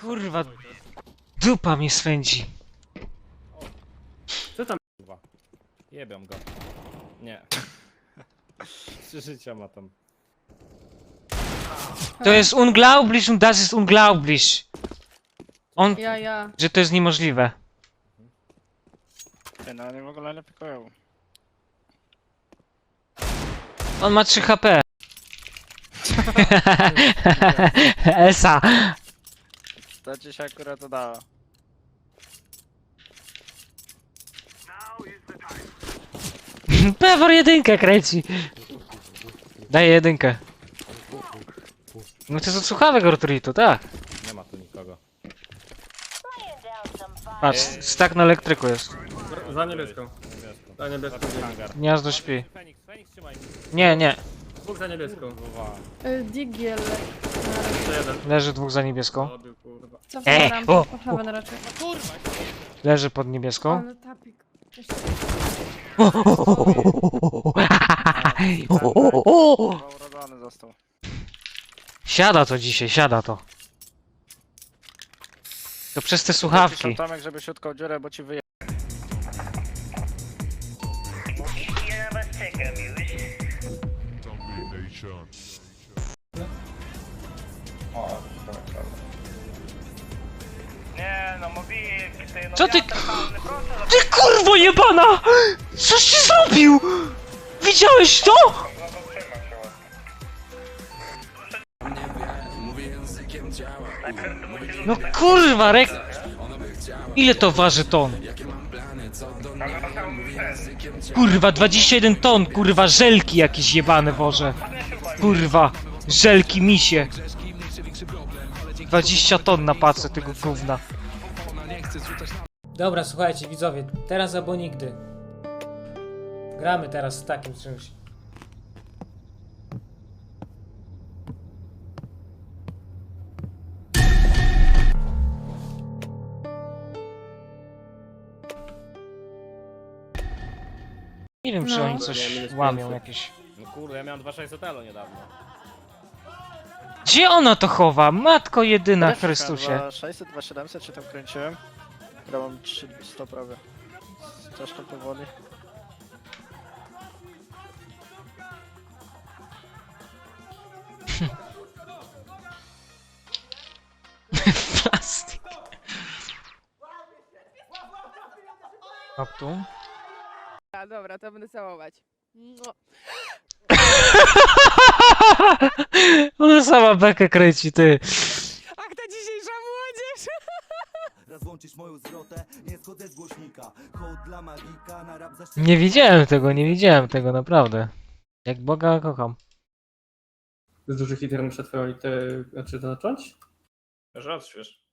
Kurwa, dupa mnie swędzi. Co tam? Kurwa. Jebią go. Nie. Trzy życia ma tam. To jest unglaublich und das ist unglaublich. On, Ja, ja. że to jest niemożliwe. Ty, no oni w ogóle nie pikują. On ma 3 HP. Esa. To ci się akurat udało. Pewor jedynkę kręci. Daję jedynkę. No to jest od słuchawek Orturitu, tak. Nie ma tu nikogo. Patrz, stak na elektryku jest. Za niebieską. Za niebieską. Hangar. Gniazdo śpi. Feniks, Feniks trzymaj. Nie, nie. Dwóch za niebieską. Kurwa. Y, Digiel. Jeszcze jeden. Leży dwóch za niebieską. Co Ej, wybieram? o! Heaven raczej. Kurwa! Leży pod niebieską. Ale tapik. Jeszcze- Chyba urodzony został. Siada to dzisiaj, siada to. To przez te Napiszą słuchawki. Tomek, żeby siutkał dziurę, bo ci wyje... Nie, no ty, no Co ty- proszę, Ty kurwo jebana! Coś ty zrobił? Widziałeś to? No kurwa, rek... Ile to waży ton? Kurwa, 21 ton, kurwa, żelki jakieś jebane woże. Kurwa, żelki misie. 20 ton na pacę tego gówna. Dobra, słuchajcie, widzowie, teraz albo nigdy. Gramy teraz z takim czymś. Nie wiem, czy No. oni coś łamią 500. jakieś. No kurde, ja miałem 2600 elo niedawno. Gdzie ona to chowa? Matko jedyna Też Chrystusie. szukam, 600, 2700 czy tam kręciłem. Ja mam 300 prawie. Troszkę powoli. Plastik. Hop tu. A, dobra, to będę całować. No. Ona sama bekę kręci, ty. Ach, ta dzisiejsza młodzież! Raz moją zwrotę, nie schodzę z głośnika Hołd dla magika, na rap za Nie widziałem tego, nie widziałem tego, naprawdę. Jak Boga kocham. Z dużych liter muszę twoją litę... Znaczy to zacząć? Że odśwież.